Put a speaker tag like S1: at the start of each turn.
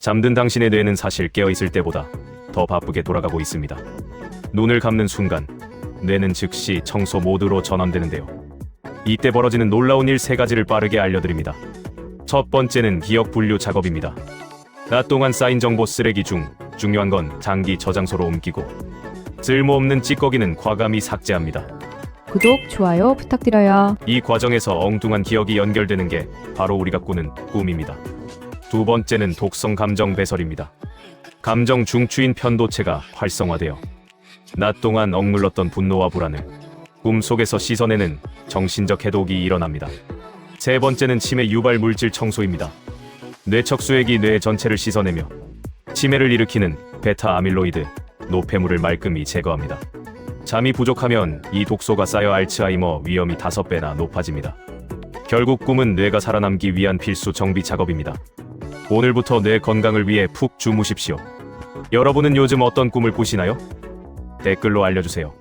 S1: 잠든 당신의 뇌는 사실 깨어있을 때보다 더 바쁘게 돌아가고 있습니다. 눈을 감는 순간 뇌는 즉시 청소 모드로 전환되는데요. 이때 벌어지는 놀라운 일 세 가지를 빠르게 알려드립니다. 첫 번째는 기억 분류 작업입니다. 낮 동안 쌓인 정보 쓰레기 중 중요한 건 장기 저장소로 옮기고 쓸모없는 찌꺼기는 과감히 삭제합니다.
S2: 구독, 좋아요 부탁드려요.
S1: 이 과정에서 엉뚱한 기억이 연결되는 게 바로 우리가 꾸는 꿈입니다. 두 번째는 독성 감정 배설입니다. 감정 중추인 편도체가 활성화되어 낮 동안 억눌렀던 분노와 불안을 꿈 속에서 씻어내는 정신적 해독이 일어납니다. 세 번째는 치매 유발 물질 청소입니다. 뇌척 수액이 뇌 전체를 씻어내며 치매를 일으키는 베타 아밀로이드, 노폐물을 말끔히 제거합니다. 잠이 부족하면 이 독소가 쌓여 알츠하이머 위험이 5배나 높아집니다. 결국 꿈은 뇌가 살아남기 위한 필수 정비 작업입니다. 오늘부터 뇌 건강을 위해 푹 주무십시오. 여러분은 요즘 어떤 꿈을 꾸시나요? 댓글로 알려주세요.